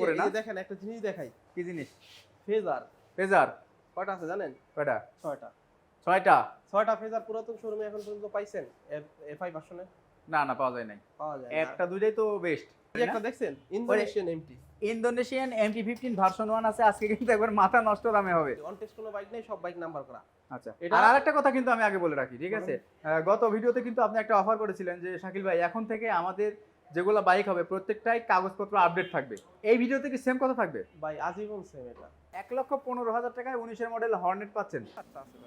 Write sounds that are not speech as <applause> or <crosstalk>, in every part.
করে না? দেখেন একটা জিনিস দেখাই। কি জিনিস? ফেজার। ফেজার। কয়টা আছে জানেন? কয়টা? ছয়টা। ছয়টা? ছয়টা ফেজার পুরাতন শোরুমে এখন পর্যন্ত পাইছেন? এফআই ভার্সনে না না পাওয়া যায় নাই। পাওয়া যায় একটা দুইটাই তো বেস্ট একটা দেখছেন? Indonesian MT Indonesian MT fifteen version one আছে আজকে কিন্তু একবার মাথা নষ্ট দামে হবে। অন টেস্ট কোনো বাইক নেই সব বাইক নাম্বার করা। আচ্ছা এটা- আর আরেকটা কথা কিন্তু আমি আগে বলে রাখি ঠিক আছে? গত ভিডিওতে কিন্তু আপনি একটা অফার করেছিলেন যে শাকিল ভাই এখন থেকে আমাদের যেগুলো বাইক হবে প্রত্যেকটাই কাগজপত্র আপডেট থাকবে। এই ভিডিওতে কি সেম কথা থাকবে? ভাই আজীবন সেম এটা। এক লক্ষ পনেরো হাজার টাকায় উনিশের মডেল হর্নেট পাচ্ছেন।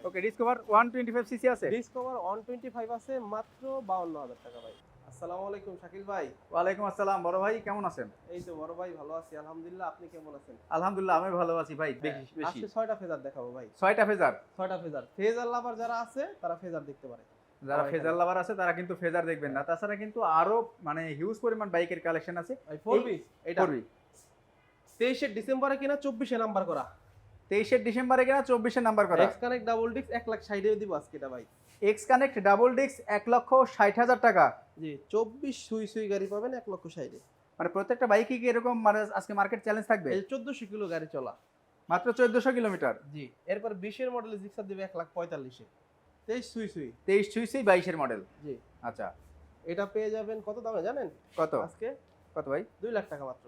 Okay Discover one twenty five CC আছে? ডিসকভার অন টোয়েন্টি ফাইভ আছে মাত্র বাউন্ন হাজার টাকা ভাই। আসসালামু আলাইকুম শাকিল ভাই। ওয়ালাইকুম আসসালাম বড় ভাই কেমন আছেন? এই তো বড় ভাই ভালো আছি। আলহামদুলিল্লাহ আপনি কেমন আছেন? আলহামদুলিল্লাহ আমি ভালো আছি ভাই বেশি বেশি। আজকে ছয়টা ফেজার দেখাবো ভাই। ছয়টা ফেজার ছয়টা ফেজার ফেজার লাভার যারা আছে তারা ফেজার দেখতে পারে। যারা ফেজার লাভার আছে তারা কিন্তু ফেজার দেখবেন না। তাছাড়া কিন্তু আরও মানে হিউজ পরিমাণ বাইকের কালেকশন আছে। এটা। তেইশে ডিসেম্বরে কিনা চব্বিশে নাম্বার করা। তেইশে ডিসেম্বরে কিনা চব্বিশে নাম্বার করা। এক্স কানেক্ট ডাবল ডিস্ক এক লাখ ষাটে দিব আজকে এটা ভাই। এক্স কানেক্ট ডাবল ডিস্ক এক লক্ষ ষাট হাজার টাকা। জি চব্বিশ সুই সুই গাড়ি পাবেন এক লক্ষ ষাটে মানে প্রত্যেকটা বাইকে কি এরকম মানে আজকে মার্কেট চ্যালেঞ্জ থাকবে? চোদ্দশো কিলো গাড়ি চলা। মাত্র চোদ্দশো কিলোমিটার। জি এরপর বিশের মডেল জিক্সার দিবে এক লাখ পঁয়তাল্লিশে। তেইশ সুই সুই তেইশ ছুঁইশই বাইশের মডেল। জি। আচ্ছা। এটা পেয়ে যাবেন কত দামে জানেন? কত? আজকে? কত ভাই? দুই লাখ টাকা মাত্র।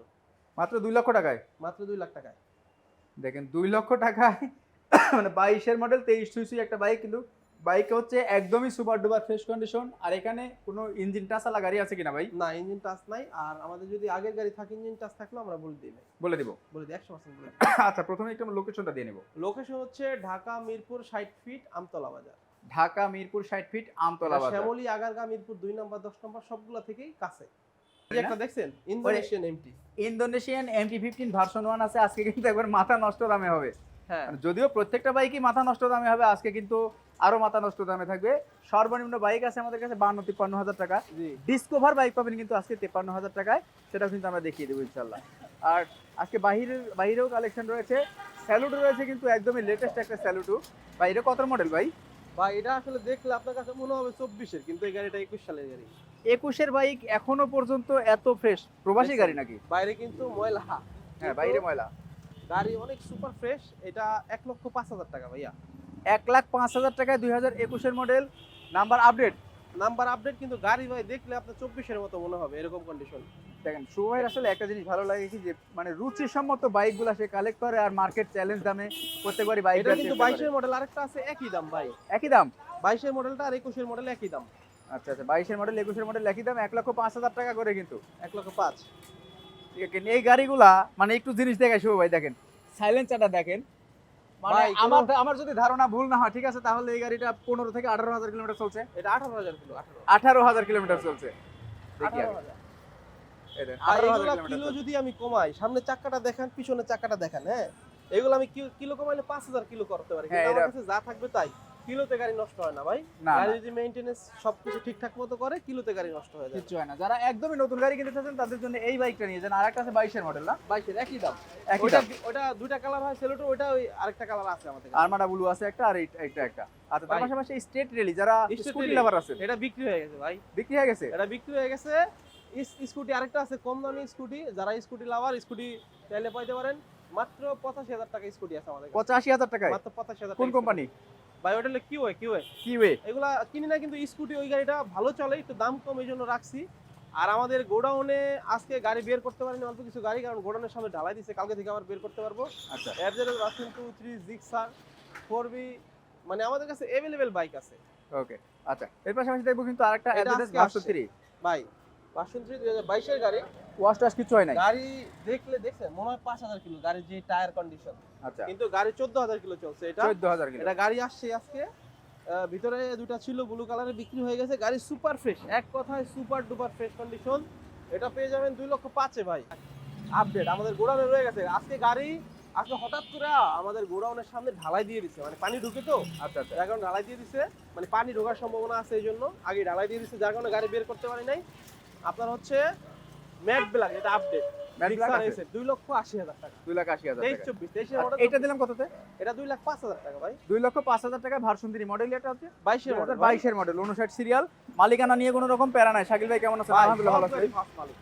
মাত্র দুই লক্ষ টাকায়? মাত্র দুই লাখ টাকায়। দেখেন দুই লক্ষ টাকায় মানে বাইশের মডেল তেইশ ছুঁইশই একটা বাইক কিন্তু বাইক হচ্ছে একদমই সুপার ডুপার ফ্রেশ কন্ডিশন আর এখানে কোনো ইঞ্জিন টাচালা গাড়ি আছে কিনা ভাই? না ইঞ্জিন টাচ নাই আর আমাদের যদি আগের গাড়ি থাকে ইঞ্জিন টাচ থাকলেও আমরা বলে দিই বলে দিব। বলে দিই একশো পার্সেন্ট বলে আচ্ছা প্রথমে একটু লোকেশনটা দিয়ে নেব। লোকেশন হচ্ছে ঢাকা মিরপুর ষাট ফিট আমতলা বাজার। ঢাকা মিরপুর ষাট ফিট আমতলা শ্যামলী আগারগা মিরপুর দুই নম্বর দশ নম্বর সবগুলা থেকেই কাছে। একটা দেখছেন? Indonesian MT Indonesian MT fifteen version one আছে আজকে কিন্তু একবার মাথা নষ্ট দামে হবে। হ্যাঁ। মানে যদিও প্রত্যেকটা বাইকই মাথা নষ্ট দামে হবে আজকে কিন্তু আরও মাথা নষ্ট দামে থাকবে। সর্বনিম্ন বাইক আছে আমাদের কাছে বান্ন তিপ্পান্ন হাজার টাকা। ডিসকভার বাইক পাবেন কিন্তু আজকে তেপ্পান্ন হাজার টাকায়। সেটাও কিন্তু আমরা দেখিয়ে দেবো ইনশাল্লাহ আর আজকে বাহিরের বাইরেও কালেকশন রয়েছে। স্যালুটও রয়েছে কিন্তু একদমই লেটেস্ট একটা স্যালুটু বাইরে কত মডেল ভাই? ভাই এটা আসলে দেখলে আপনার কাছে মনে হবে চব্বিশের কিন্তু এই গাড়িটা একুশ সালের গাড়ি। একুশের বাইক এখনও পর্যন্ত এত ফ্রেশ প্রবাসী গাড়ি নাকি? বাইরে কিন্তু ময়লা। হ্যাঁ বাইরে ময়লা। গাড়ি অনেক সুপার ফ্রেশ এটা এক লক্ষ পাঁচ হাজার টাকা ভাইয়া। এক লাখ পাঁচ হাজার টাকায় দুই হাজার একুশের model number update number update কিন্তু গাড়ি ভাই দেখলে আপনার চব্বিশের মতো মনে হবে এরকম কন্ডিশন দেখেন শুভমের আসলে একটা জিনিস ভালো লাগে কি যে মানে রুচিসম্মত বাইকগুলো সে কালেক্ট করে আর মার্কেট চ্যালেঞ্জ দামে প্রত্যেকবারই বাইক এটা কিন্তু বাইশের মডেল আরেকটা আছে একই দাম ভাই। একই দাম? বাইশের মডেলটা আর একুশের মডেল একই দাম। আচ্ছা আচ্ছা বাইশের মডেল একুশের মডেল একই দাম এক লক্ষ পাঁচ হাজার টাকা করে কিন্তু। এক লক্ষ পাঁচ। ঠিক আছে এই গাড়িগুলা মানে একটু জিনিস দেখায় শুভ ভাই দেখেন। সাইলেন্সারটা দেখেন। মানে আমার আমার যদি ধারণা ভুল না হয় ঠিক আছে তাহলে এই গাড়িটা পনেরো থেকে আঠারো হাজার কিলোমিটার চলছে। এটা আঠারো হাজার কিলো আঠারো। আঠারো হাজার কিলোমিটার চলছে। দেখি আঠারো আগে। হাজার। এই দেখেন, আর 18,000 এগুলা কিলো যদি আমি কমাই সামনে চাকাটা দেখান পিছনে চাকাটা দেখান হ্যাঁ? এগুলো আমি কিলো কমাইলে পাঁচ হাজার কিলো করতে পারি। কিন্তু হ্যাঁ, আমার কাছে যা থাকবে তাই। কিলোতে গাড়ি নষ্ট হয় না ভাই। গাড়ি যদি মেইনটেনেন্স সবকিছু ঠিকঠাক মতো করে কিলোতে গাড়ি নষ্ট হয়ে যায়। কিচ্ছু হয় না। যারা একদমই নতুন গাড়ি কিনতে চাচ্ছেন তাদের জন্য এই বাইকটা নিয়ে যান। আর একটা আছে বাইশের মডেল না? বাইশের একই দাম। দাম। ওইটা দুইটা কালার হয় সেলোটো ওইটা ওই আরেকটা কালার আছে আমাদের কাছে। আরমাডা ব্লু আছে একটা আর এইটা একটা। আচ্ছা তার পাশাপাশি স্টেট রেলি যারা স্কুটি লাভার আছেন। এটা বিক্রি হয়ে গেছে ভাই। বিক্রি হয়ে গেছে? এটা বিক্রি হয়ে গেছে। স্কুটি আরেকটা আছে কম দামি স্কুটি। যারা স্কুটি লাভার স্কুটি চাইলে পাইতে পারেন। মাত্র পঁচাশি হাজার টাকা স্কুটি আছে আমাদের পঁচাশি হাজার টাকায়? মাত্র পঁচাশি হাজার কোন কোম্পানি? ভাই ওটা হলো কিউএ কিউএ কি ওয়ে এগুলা কিনি না কিন্তু স্কুটি ওই গাড়িটা ভালো চলে একটু দাম কম এই জন্য রাখছি। আর আমাদের গোডাউনে আজকে গাড়ি বের করতে পারিনি অল্প কিছু গাড়ি কারণ গোডাউনের সামনে ঢালাই দিছে কালকে থেকে আবার বের করতে পারব। আচ্ছা। অ্যাডজারের Rachin two three Gixxer four B মানে আমাদের কাছে অ্যাভেলেবেল বাইক আছে। ওকে আচ্ছা। এর পাশাপাশি দেখব কিন্তু আরেকটা অ্যাড্রেস ভার্সন থ্রি ভাই থ্রি দুই হাজার বাইশের গাড়ি। ওয়াশ টাশ কিছু হয় নাই? গাড়ি দেখলে দেখছেন মনে হয় পাঁচ হাজার কিলো গাড়ির যে টায়ার কন্ডিশন। আচ্ছা। কিন্তু গাড়ি চোদ্দ হাজার কিলো চলছে এটা। চোদ্দ হাজার কিলো। এটা গাড়ি আসছে আজকে ভিতরে দুটা ছিল ব্লু কালারের বিক্রি হয়ে গেছে। গাড়ি সুপার ফ্রেশ এক কথায় সুপার ডুপার ফ্রেশ কন্ডিশন। এটা পেয়ে যাবেন দুই লক্ষ পাঁচে ভাই। আপডেট আমাদের গোডাউনে রয়ে গেছে। আজকে গাড়ি আজকে হঠাৎ করে আমাদের গোডাউনের সামনে ঢালাই দিয়ে দিছে। মানে পানি ঢুকে তো। আচ্ছা আচ্ছা। কারণে ঢালাই দিয়ে দিছে। মানে পানি ঢোকার সম্ভাবনা আছে এই জন্য। আগে ঢালাই দিয়ে দিছে যার কারণে গাড়ি বের করতে পারি নাই। আপনার হচ্ছে ম্যাট ব্ল্যাক এটা আপডেট? দুই লক্ষ আশি হাজার টাকা। দুই লাখ আশি হাজার টাকা। দিলাম কততে? এটা দুই লাখ পাঁচ হাজার টাকা ভাই। দুই লক্ষ পাঁচ হাজার টাকা ভার্সন থ্রি মডেল এটা হচ্ছে? বাইশের মডেল বাইশের মডেল উনষাট সিরিয়াল মালিকানা নিয়ে কোনো রকম প্যারা নাই। শাকিল ভাই কেমন আছেন আলহামদুলিল্লাহ ভালো আছি। ফার্স্ট মালিক।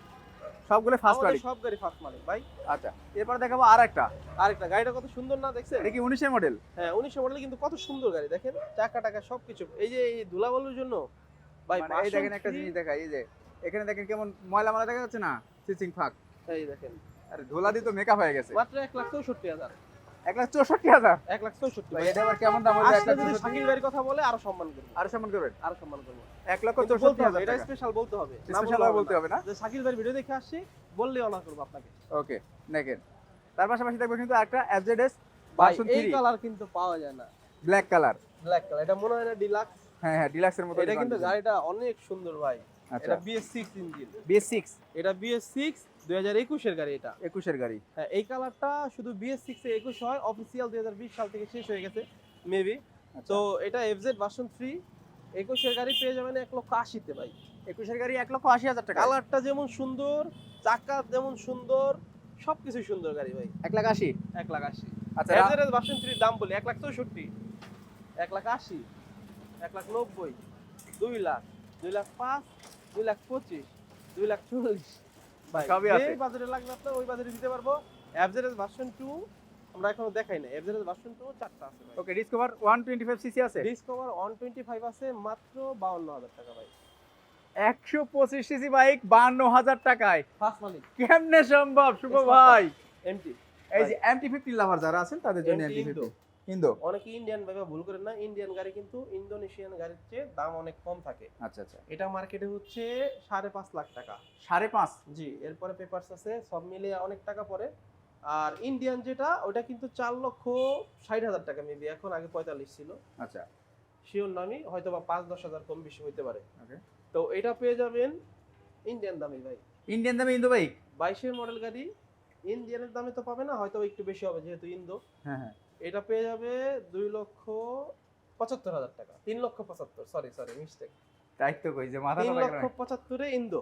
সবগুলো ফার্স্ট আমাদের সব গাড়ি ফার্স্ট মালিক ভাই। আচ্ছা এরপর দেখাবো আর একটা আরেকটা গাড়িটা কত সুন্দর না দেখছেন? এটা কি উনিশের মডেল হ্যাঁ মডেল কিন্তু কত সুন্দর গাড়ি দেখেন? চাকা টাকা সবকিছু। এই যে এই ধুলাবালুর জন্য ভাই মানে এই দেখেন একটা জিনিস দেখাই এই যে এখানে দেখেন কেমন ময়লা ময়লা দেখা যাচ্ছে না? সিচিং ফাঁক। এই দেখেন। আরে ধুলা দিয়ে তো মেকআপ হয়ে গেছে। মাত্র এক লাখ চৌষট্টি হাজার। এক লাখ চৌষট্টি হাজার? এক লাখ চৌষট্টি ভাই এটা আবার কেমন দাম এক লাখ শাকিল ভাইয়ের কথা বলে আরও সম্মান করব। আরও সম্মান করবেন? আরও সম্মান করব। এক লক্ষ চৌষট্টি হাজার এটা স্পেশাল বলতে হবে স্পেশাল বলতে হবে না? যে শাকিল ভাইয়ের ভিডিও দেখে আসছি বললেই অনার করব আপনাকে। ওকে দেখেন। তার পাশাপাশি দেখব কিন্তু একটা এই কালার কিন্তু পাওয়া যায় না। ব্ল্যাক কালার ব্ল্যাক কালার এটা মনে হয় না ডিলাক্স হ্যাঁ হ্যাঁ ডিলাক্সের মতো এটা কিন্তু গাড়িটা অনেক সুন্দর ভাই। আচ্ছা। এটা BS six engine BS six এটা বিএস সিক্স দুই হাজার একুশের গাড়ি এটা। একুশের গাড়ি। হ্যাঁ এই কালারটা শুধু বিএস সিক্স এ একুশ হয় অফিসিয়াল দুই হাজার বিশ সাল থেকে শেষ হয়ে গেছে মেবি আচ্ছা। তো এটা এফজেড ভার্সন থ্রি একুশের গাড়ি পেয়ে যাবেন এক লক্ষ আশিতে ভাই। একুশের গাড়ি এক লক্ষ আশি হাজার টাকা। কালারটা যেমন সুন্দর চাকা যেমন সুন্দর সবকিছু সুন্দর গাড়ি ভাই। এক লাখ আশি? এক লাখ আশি। আচ্ছা এফজেড ভার্সন থ্রির দাম বলি এক লাখ চৌষট্টি। এক লাখ আশি। এক লাখ নব্বই দুই লাখ দুই লাখ পাঁচ দুই লাখ পঁচিশ দুই লাখ চল্লিশ। এই বাজারে লাগবে আপনার ওই বাজারে দিতে পারব। অ্যাভারেজ ভার্সন টু আমরা এখনও দেখাই না এভারেজ ভার্সন টু চারটা আছে ওকে ডিসকভার 125 সিসি আছে? ডিসকভার 125 আছে মাত্র 52000 টাকা ভাই। 125 সিসি বাইক 52000 টাকায়। ফার্স্ট মালিক। কেমনে সম্ভব শুভ ভাই? এমটি এই যে এমটি 50 লাভার যারা আছেন তাদের জন্য এমটি 50 ইন্দো? অনেকে ইন্ডিয়ান ভাবে ভুল করেন না ইন্ডিয়ান গাড়ি কিন্তু ইন্দোনেশিয়ান গাড়ির চেয়ে দাম অনেক কম থাকে। আচ্ছা আচ্ছা। এটা মার্কেটে হচ্ছে সাড়ে পাঁচ লাখ টাকা। সাড়ে পাঁচ? জি এরপরে পেপারস আছে সব মিলিয়ে অনেক টাকা পড়ে। আর ইন্ডিয়ান যেটা ওটা কিন্তু চার লক্ষ ষাট হাজার টাকা মেবি এখন আগে পঁয়তাল্লিশ ছিল। আচ্ছা। শিওর নামই হয়তো বা পাঁচ দশ হাজার কম বেশি হইতে পারে। তো এটা পেয়ে যাবেন ইন্ডিয়ান দামে ভাই। ইন্ডিয়ান দামে ইন্দো বাইক বাইশের মডেল গাড়ি ইন্ডিয়ানের দামে তো পাবে না হয়তো একটু বেশি হবে যেহেতু ইন্দো হ্যাঁ হ্যাঁ। এটা পেয়ে যাবে দুই লক্ষ পঁচাত্তর হাজার টাকা। তিন লক্ষ পঁচাত্তর সরি সরি মিস্টেক দায়িত্ব কই যে মাথা তিন লক্ষ পঁচাত্তরে ইন্দো।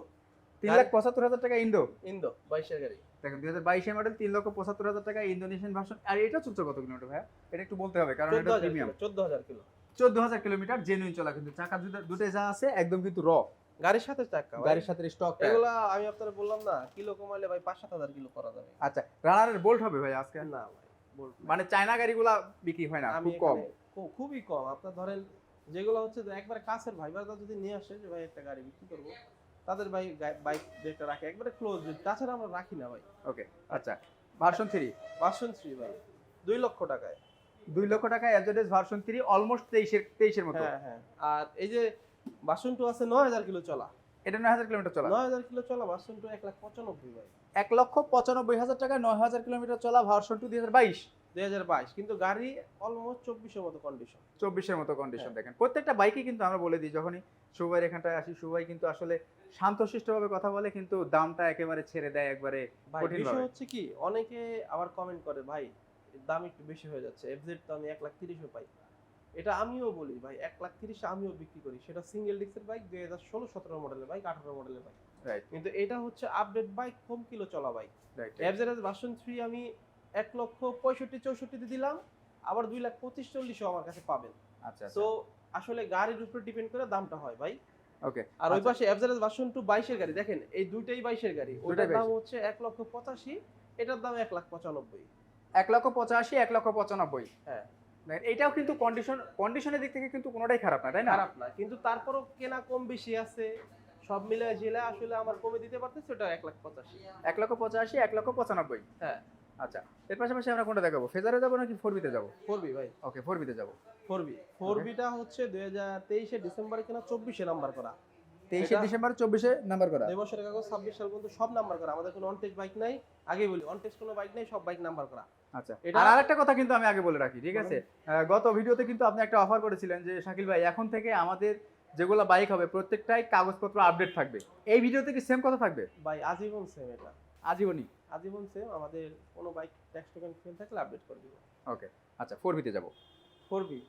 তিন লাখ পঁচাত্তর হাজার টাকা ইন্দো? ইন্দো বাইশের গাড়ি। দেখেন দুই হাজার বাইশের মডেল তিন লক্ষ পঁচাত্তর হাজার টাকা ইন্দোনেশিয়ান ভার্সন আর এটা চলছে কত কিলোমিটার ভাই এটা একটু বলতে হবে কারণ চোদ্দ এটা হাজার প্রিমিয়াম চোদ্দ হাজার কিলো। চোদ্দ হাজার কিলোমিটার জেনুইন চলা কিন্তু। চাকা দুটো যা আছে একদম কিন্তু র গাড়ির সাথে চাকা গাড়ির সাথে স্টক এগুলা আমি আপনারা বললাম না কিলো কমাইলে ভাই পাঁচ সাত হাজার কিলো করা যাবে। আচ্ছা রানারের বোল্ট হবে ভাই আজকে? না। মানে চায়না গাড়িগুলা বিক্রি হয় না খুব কম। খুবই কম। আপনার ধরেন যেগুলো হচ্ছে যে একবারে কাছের ভাই বারদা যদি নিয়ে আসে যে ভাই একটা গাড়ি বিক্রি করব। তাদের ভাই বাইক যেটা রাখে একবারে ক্লোজ তাছাড়া আমরা রাখি না ভাই। ওকে আচ্ছা। Version three? ভার্সন থ্রি ভাই। দুই লক্ষ টাকায়। দুই লক্ষ টাকা এফজেডএস ভার্সন থ্রি অলমোস্ট তেইশের তেইশের মতো। হ্যাঁ হ্যাঁ। আর এই যে ভার্সন টু আছে নয় হাজার কিলো চলা। এটা নয় হাজার কিলোমিটার চলা। নয় হাজার কিলো চলা ভার্সন টু এক লাখ পঁচানব্বই ভাই। এক লক্ষ পঁচানব্বই হাজার টাকা নয় হাজার কিলোমিটার চলা ভার্সন টু দুই হাজার বাইশ। দুই হাজার বাইশ কিন্তু গাড়ি অলমোস্ট চব্বিশের মতো কন্ডিশন চব্বিশের মতো কন্ডিশন হ্যাঁ। দেখেন। প্রত্যেকটা বাইকে কিন্তু আমরা বলে দিই যখনই সুবাইয়ের এখানটায় আসি সুবাই কিন্তু আসলে শান্তশিষ্টভাবে কথা বলে কিন্তু দামটা একেবারে ছেড়ে দেয় একবারে বিষয় হচ্ছে কি অনেকে আবার কমেন্ট করে ভাই দাম একটু বেশি হয়ে যাচ্ছে এফজেড তো আমি এক লাখ তিরিশও পাই। এটা আমিও বলি ভাই এক লাখ তিরিশে আমিও বিক্রি করি। সেটা সিঙ্গেল ডিস্কের বাইক দুই হাজার ষোলো সতেরো মডেলের বাইক আঠারো মডেলের বাইক কিন্তু এটা হচ্ছে আপডেট বাইক কম কিলো চলা বাইক ভার্সন থ্রি আমি এক লক্ষ পঁয়ষট্টি চৌষট্টিতে দিলাম আবার দুই লাখ পঁচিশ চল্লিশও আমার কাছে পাবেন। আচ্ছা তো আসলে গাড়ির উপর ডিপেন্ড করে দামটা হয় ভাই। ওকে আর ওই পাশে এফজেড ভার্সন টু বাইশের গাড়ি দেখেন এই দুইটাই বাইশের গাড়ি। ওটার দাম হচ্ছে এক লক্ষ পঁচাশি এটার দাম এক লাখ পঁচানব্বই। এক লক্ষ পঁচাশি এক লক্ষ পঁচানব্বই। হ্যাঁ। এটাও কিন্তু কন্ডিশন কন্ডিশনের দিক থেকে কিন্তু কোনোটাই খারাপ না তাই না? খারাপ না কিন্তু তারপরও কেনা কম বেশি আছে সব মিলে ঝিলে আসলে আমার কমে দিতে পারতেছে ওটা এক লাখ পঁচাশি। এক লক্ষ পঁচাশি এক লক্ষ পঁচানব্বই। হ্যাঁ। আচ্ছা এর পাশাপাশি আমরা কোনটা দেখাবো? ফেজারে যাব নাকি ফোর বিতে যাব? ফোর বি ভাই। ওকে ফোর বিতে যাব। ফোর বি ফোর বিটা হচ্ছে দুই হাজার তেইশে ডিসেম্বরে কেনা চব্বিশে নাম্বার করা। তেইশে ডিসেম্বর চব্বিশে নাম্বার করা। দুই বছরের কাগজ ছাব্বিশ সাল পর্যন্ত সব নাম্বার করা আমাদের কোনো অনটেক্স বাইক নাই। আগেই বলি অনটেক্স কোনো বাইক নেই সব বাইক নাম্বার করা। আচ্ছা। এটা- আর আরেকটা কথা কিন্তু আমি আগে বলে রাখি ঠিক আছে? গত ভিডিওতে কিন্তু আপনি একটা অফার করেছিলেন যে শাকিল ভাই এখন থেকে আমাদের যেগুলো বাইক হবে প্রত্যেকটাই কাগজপত্র আপডেট থাকবে। এই ভিডিওতে কি সেম কথা থাকবে? ভাই আজীবন সেম এটা। আজীবনই? আজীবন সেম আমাদের কোনো বাইক ট্যাক্স টোকেন ফেল থাকলে আপডেট করে দিব। ওকে আচ্ছা ফোর বিতে যাব। ফোর বি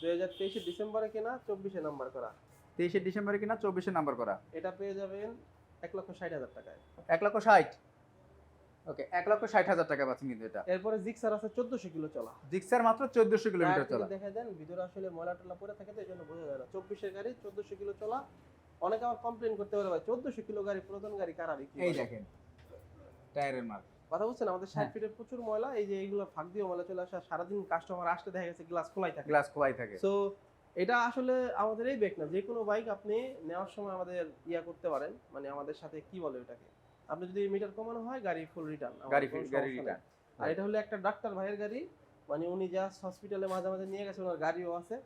দুই হাজার তেইশে ডিসেম্বরে কেনা চব্বিশে নাম্বার করা। তেইশে ডিসেম্বরে কিনা চব্বিশে নাম্বার করা। এটা পেয়ে যাবেন এক লক্ষ ষাট হাজার টাকায়। এক লক্ষ ষাট? ওকে এক লক্ষ ষাট হাজার টাকা পাচ্ছেন কিন্তু এটা। এরপরে জিক্সার আছে চোদ্দশো কিলো চলা। জিক্সার মাত্র চোদ্দশো কিলোমিটার চলা। দেখা দেন ভিতরে আসলে ময়লা টলা পরে থাকে তো এই জন্য বোঝা যায় না। চব্বিশের গাড়ি চোদ্দশো কিলো চলা। অনেকে আবার কমপ্লেন করতে পারে ভাই চোদ্দশো কিলো গাড়ি পুরাতন গাড়ি কারা বিক্রি এই দেখেন টায়ারের মার্ক কথা বুঝছেন আমাদের ষাট হ্যাঁ। ফিটের প্রচুর ময়লা এই যে এইগুলো ফাঁক দিয়ে ময়লা চলে আসে সারাদিন কাস্টমার আসতে দেখা গেছে গ্লাস খোলাই থাকে। গ্লাস খোলাই থাকে। সো এটা আসলে আমাদের এই বেক না। যে কোনো বাইক আপনি নেওয়ার সময় আমাদের ইয়া করতে পারেন মানে আমাদের সাথে কি বলে ওটাকে? আপনি যদি মিটার কমানো হয় গাড়ি ফুল রিটার্ন গাড়ি গাড়ি রিটার্ন আর এটা হলো একটা ডাক্তার ভাইয়ের গাড়ি। মানে উনি জাস্ট হসপিটালে মাঝে মাঝে নিয়ে গেছে ওনার গাড়িও আছে।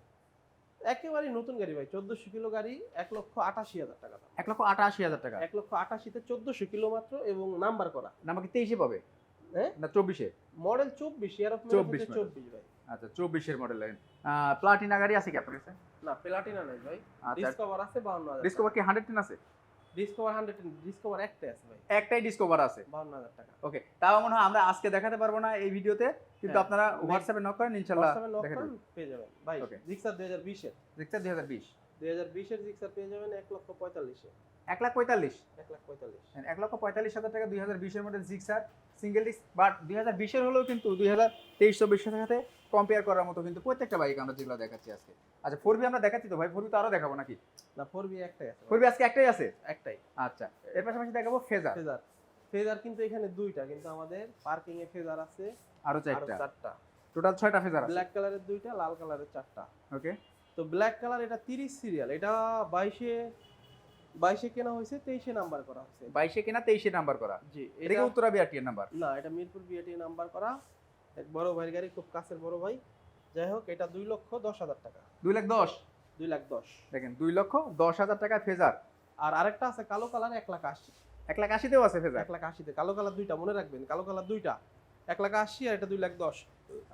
একেবারে নতুন গাড়ি ভাই চোদ্দশো কিলো গাড়ি এক লক্ষ আটাশি হাজার টাকা এক লক্ষ আটাশি হাজার টাকা। এক লক্ষ আটাশিতে চোদ্দশো কিলো মাত্র এবং নাম্বার করা। না আমাকে তেইশে পাবে? হ্যাঁ? না চব্বিশে? মডেল চব্বিশ ইয়ার অফ 24 model। চব্বিশ ভাই। আচ্ছা চব্বিশের মডেল লাইন প্লাটিনা গাড়ি আছে কি আপনার কাছে? না প্লাটিনা নাই ভাই। আচ্ছা। ডিসকভার আছে বাউন্ন ডিসকভার কি হান্ড্রেড টেন আছে? ডিসকভার হান্ড্রেড ডিসকভার একটাই আছে ভাই। একটাই ডিসকভার আছে। বাউন্ন হাজার টাকা। ওকে তাও মনে হয় আমরা আজকে দেখাতে পারব না এই ভিডিওতে কিন্তু হ্যাঁ। আপনারা হোয়াটসঅ্যাপে নক করেন ইনশাল্লাহ হোয়াটসঅ্যাপে নক করেন পেয়ে যাবেন। ভাই. জিক্সার দুই হাজার বিশের দেখতে দুই হাজার বিশ। দুই হাজার বিশের জিক্সার পেয়ে যাবেন এক লক্ষ পঁয়তাল্লিশে। এক লাখ পঁয়তাল্লিশ। এক লাখ পঁয়তাল্লিশ। এক লক্ষ পঁয়তাল্লিশ হাজার টাকা দুই হাজার বিশের model Gixxer single disc but দুই হাজার বিশের হলেও কিন্তু দুই হাজার তেইশ চব্বিশের সাথে কম্পেয়ার করার মতো কিন্তু প্রত্যেকটা বাইক আমরা যেগুলো দেখাচ্ছি আজকে। আচ্ছা ফোর বি আমরা দেখাচ্ছি তো ভাই? ফোর বি তো আরও দেখাবো নাকি? না ফোর বি একটাই আছে। ফোর বি আজকে একটাই আছে? একটাই। আচ্ছা এর পাশাপাশি দেখাবো ফেজার ফেজার ফেজার কিন্তু এখানে দুইটা কিন্তু আমাদের পার্কিং এ ফেজার আছে আরও চারটা। চারটা। টোটাল ছয়টা ফেজার আছে। ব্ল্যাক কালারের দুইটা লাল কালারের চারটা। ওকে তো ব্ল্যাক কালার এটা তিরিশ সিরিয়াল এটা বাইশে বাইশে কেনা হয়েছে তেইশে নাম্বার করা হয়েছে। বাইশে কিনা তেইশে নাম্বার করা। জি এটা উত্তরা বিআরটিএর নাম্বার না এটা মিরপুর বিএটি নাম্বার করা। এক বড় ভাইয়ের গাড়ি খুব কাছের বড় ভাই। যাই হোক এটা দুই লক্ষ দশ হাজার টাকা। দুই লাখ দশ? দুই লাখ দশ। দেখেন দুই লক্ষ দশ হাজার টাকা ফেজার। আর আরেকটা আছে কালো কালার এক লাখ আশি। এক লাখ আশিতেও আছে ফেজার? এক লাখ আশিতে। কালো কালার দুইটা মনে রাখবেন কালো কালার দুইটা। এক লাখ আশি আর এটা দুই লাখ দশ।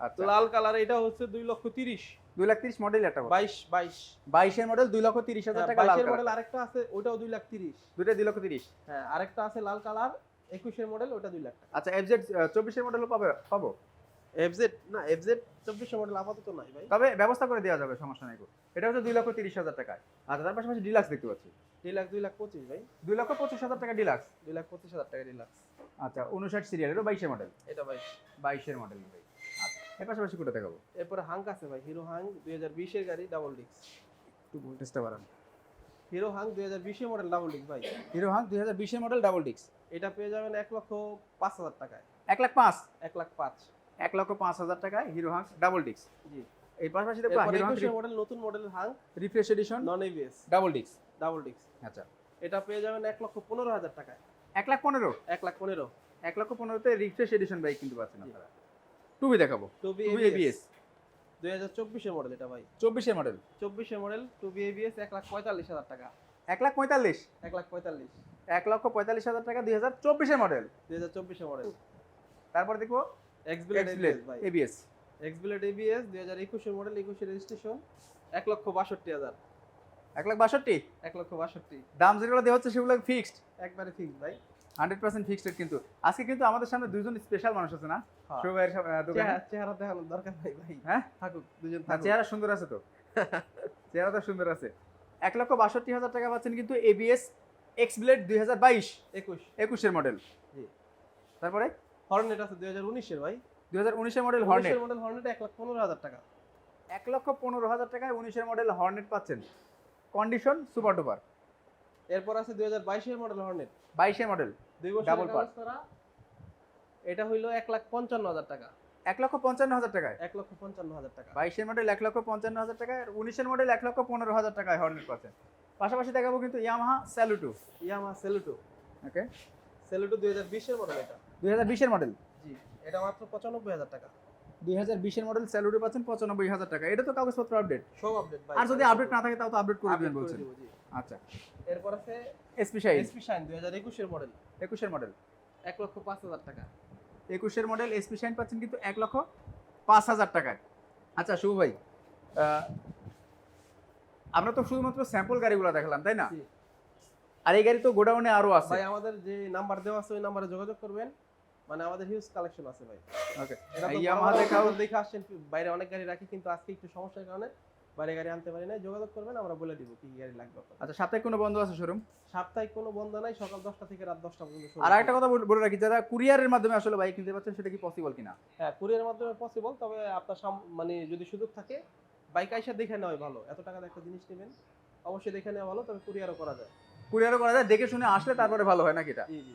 আচ্ছা। লাল কালার এটা হচ্ছে দুই লক্ষ তিরিশ। দুই লাখ তিরিশ মডেল একটা বাইশ বাইশ। বাইশের মডেল দুই লক্ষ তিরিশ হাজার টাকা হ্যাঁ, বাইশের মডেল আরেকটা আছে ওটাও দুই লাখ তিরিশ। দুইটা দুই লক্ষ তিরিশ? হ্যাঁ আরেকটা আছে লাল কালার একুশের মডেল ওটা দুই লাখ টাকা। আচ্ছা এফজেড চব্বিশের মডেলও পাবে পাবো? এফজেড না এফজেড চব্বিশের মডেল আপাতত নাই ভাই। তবে ব্যবস্থা করে দেওয়া যাবে সমস্যা নেই এটা হচ্ছে দুই লক্ষ তিরিশ হাজার টাকায়। আচ্ছা তার পাশাপাশি ডিলাক্স দেখতে পাচ্ছি। লাখ দুই লাখ পঁচিশ ভাই। দুই লক্ষ পঁচিশ হাজার টাকা ডিলাক্স দুই লাখ পঁচিশ হাজার টাকা রিলাক্স আচ্ছা উনষাট সিরিয়ালেরও বাইশের মডেল এটা ভাই। বাইশের মডেল ভাই। আচ্ছা এর পাশাপাশি কোটা দেখাবো? এরপরে হাঙ্ক আছে ভাই হিরো হাং দুই হাজার বিশের গাড়ি ডাবল ডিক্স একটু ভোল্টেজটা বাড়ান। হিরো হাং দুই হাজার বিশের মডেল ডাবল ডিক্স ভাই। হিরো হাং দুই হাজার বিশের মডেল ডাবল ডিক্স এটা পেয়ে যাবেন এক লক্ষ পাঁচ হাজার টাকায়। এক লাখ পাঁচ। এক লাখ পাঁচ। এক লক্ষ পাঁচ হাজার টাকা হিরো হাং ডাবল ডিক্স জি। এই পাশাপাশি এরপরে হিরো হাং একুশের মডেল নতুন মডেলের Hang refresh edition non ABS double ডিক্স ডাবল ডিক্স আচ্ছা। এটা পেয়ে যাবেন এক লক্ষ পনেরো হাজার টাকায়। এক লাখ পনেরো? এক লাখ পনেরো। এক লক্ষ পনেরোতে রিফ্রেশ এডিশন বাইক কিনতে পারছেন আপনারা। টুবি দেখাবো। টুবি এবিএস দুই হাজার চব্বিশের মডেল এটা ভাই। চব্বিশের মডেল চব্বিশের মডেল টু বি এবিএস এক লাখ পঁয়তাল্লিশ হাজার টাকা। এক লাখ পঁয়তাল্লিশ। এক লাখ পঁয়তাল্লিশ। এক লক্ষ পঁয়তাল্লিশ হাজার টাকা দুই হাজার চব্বিশের মডেল দুই হাজার চব্বিশের মডেল তারপর দেখব Xblade ABS Xblade ABS registration লক্ষ বাষট্টি হাজার। এক লাখ বাষট্টি? এক লক্ষ বাষট্টি। দাম যেগুলো দেওয়া হচ্ছে সেগুলো ফিক্সড একবারে ফিক্স ভাই। হান্ড্রেড পার্সেন্ট ফিক্সড কিন্তু। আজকে কিন্তু আমাদের সামনে দুজন স্পেশাল মানুষ আছে না? হ্যাঁ। দোকানে। চেহারা- চেহারা দরকার নাই ভাই। হ্যাঁ? থাকুক দুজন চেহারা সুন্দর আছে তো। <laughs> চেহারা তো সুন্দর আছে। এক লক্ষ বাষট্টি হাজার টাকা পাচ্ছেন কিন্তু এবিএস এক্স ব্লেড দুই হাজার বাইশ। একুশ। একুশের মডেল তারপরে? হর্নেট আছে দুই হাজার উনিশের ভাই। দুই হাজার উনিশের মডেল হর্নেট মডেল হর্নেট এক লাখ পনেরো হাজার টাকা। এক লক্ষ পনেরো হাজার টাকায় উনিশের মডেল হর্নেট পাচ্ছেন। কন্ডিশন সুপার ডুপার এরপর আছে দুই হাজার বাইশের মডেল হর্নেট বাইশের মডেল দুই বছর. এটা হইল এক লাখ পঞ্চান্ন হাজার টাকা। এক লক্ষ পঞ্চান্ন হাজার টাকায়? এক লক্ষ পঞ্চান্ন হাজার টাকা। বাইশের মডেল এক লক্ষ পঞ্চান্ন হাজার টাকায় উনিশের মডেল এক লক্ষ পনেরো হাজার টাকায় হর্নেট পাচ্ছেন। পাশাপাশি দেখাবো কিন্তু Yamaha Saluto Yamaha Saluto okay Saluto দুই হাজার বিশের মডেল এটা। দুই হাজার বিশের মডেল জি এটা মাত্র পঁচানব্বই হাজার টাকা। দুই হাজার বিশের মডেল স্যালুটু পাচ্ছেন পঁচানব্বই হাজার টাকা। এটা তো কাগজপত্র আপডেট সব আপডেট ভাই। আর যদি আপডেট না থাকে তাও তো আপডেট করে দিবেন বলছেন। আচ্ছা। এরপর আছে এসপি শাইন এসপি শাইন দুই হাজার একুশের মডেল একুশের মডেল এক লক্ষ পাঁচ হাজার টাকা। একুশের মডেল এসপি শাইন পাচ্ছেন কিন্তু এক লক্ষ পাঁচ হাজার টাকায়। আচ্ছা শুভ ভাই আমরা তো শুধুমাত্র স্যাম্পল গাড়িগুলো দেখালাম তাই না? আর এই গাড়ি তো গোডাউনে আরও আছে। ভাই আমাদের যে নাম্বার দেওয়া আছে ওই নাম্বারে যোগাযোগ করবেন। মানে আমাদের হিউজ কালেকশন আছে ভাই। ওকে ইয়ামাহা দেখাও দেখে আসছেন বাইরে অনেক গাড়ি রাখি কিন্তু আজকে একটু সমস্যার কারণে বাইরে গাড়ি আনতে পারি না যোগাযোগ করবেন আমরা বলে দিব কি গাড়ি লাগবে আচ্ছা সাপ্তাহিক কোনো বন্ধ আছে শোরুম সাপ্তাহিক কোনো বন্ধ নাই সকাল দশটা থেকে রাত দশটা পর্যন্ত আর একটা কথা বলে রাখি যারা কুরিয়ারের মাধ্যমে আসলে বাইক কিনতে পাচ্ছেন সেটা কি পসিবল কিনা? হ্যাঁ কুরিয়ারের মাধ্যমে পসিবল তবে আপনার মানে যদি সুযোগ থাকে বাইক আইসা দেখে নেওয়াই ভালো। এত টাকা দিয়ে একটা জিনিস নেবেন অবশ্যই দেখে নেওয়া ভালো তবে কুরিয়ারও করা যায়। কুরিয়ারও করা যায় দেখে শুনে আসলে তারপরে ভালো হয় নাকি এটা? জি জি।